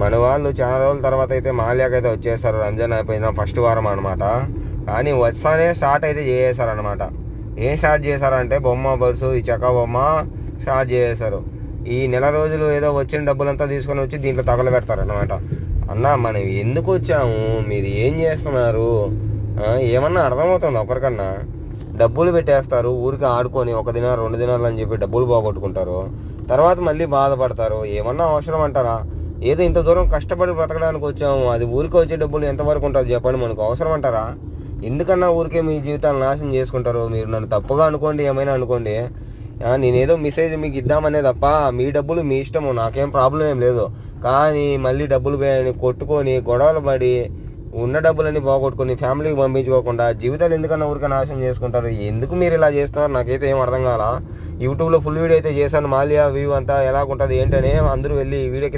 మన వాళ్ళు చాలా రోజుల తర్వాత అయితే మాల్యాకైతే వచ్చేస్తారు. వచ్చేసారు రంజాన్ అయిపోయిన ఫస్ట్ వారం అనమాట కానీ వస్తానే స్టార్ట్ అయితే చేసేసారనమాట ఏం స్టార్ట్ చేశారంటే బొమ్మ బరుసు ఈ చెక్క బొమ్మ స్టార్ట్ చేసేసారు. ఈ నెల రోజులు ఏదో వచ్చిన డబ్బులంతా తీసుకొని వచ్చి దీంట్లో తగలబెడతారనమాట అన్న మనం ఎందుకు వచ్చాము? మీరు ఏం చేస్తున్నారు? ఏమన్నా అర్థమవుతుంది ఒకరికన్నా? డబ్బులు పెట్టేస్తారు ఊరికి ఆడుకొని ఒక దిన రెండు దినాలు అని చెప్పి డబ్బులు పోగొట్టుకుంటారు. తర్వాత మళ్ళీ బాధపడతారు. ఏమన్నా అవసరం అంటారా? ఏదో ఇంత దూరం కష్టపడి బ్రతకడానికి వచ్చాము అది ఊరికి వచ్చే డబ్బులు ఎంతవరకు ఉంటుంది చెప్పండి మనకు అవసరం అంటారా? ఎందుకన్నా ఊరికే మీ జీవితాన్ని నాశనం చేసుకుంటారు? మీరు నన్ను తప్పుగా అనుకోండి ఏమైనా అనుకోండి నేనేదో మెసేజ్ మీకు ఇద్దామనే తప్ప మీ డబ్బులు మీ ఇష్టము నాకేం ప్రాబ్లం ఏం లేదు. కానీ మళ్ళీ డబ్బులు కొట్టుకొని గొడవలు పడి ఉన్న డబ్బులన్నీ పోగొట్టుకుని ఫ్యామిలీకి పంపించుకోకుండా జీవితాలు ఎందుకన్నా ఊరికే నాశనం చేసుకుంటారు? ఎందుకు మీరు ఇలా చేస్తున్నారు? నాకైతే ఏం అర్థం కాల? యూట్యూబ్లో ఫుల్ వీడియో అయితే చేశాను మాలియా వ్యూ అంతా ఎలాగుంటుంది ఏంటని అందరూ వెళ్ళి వీడియోకి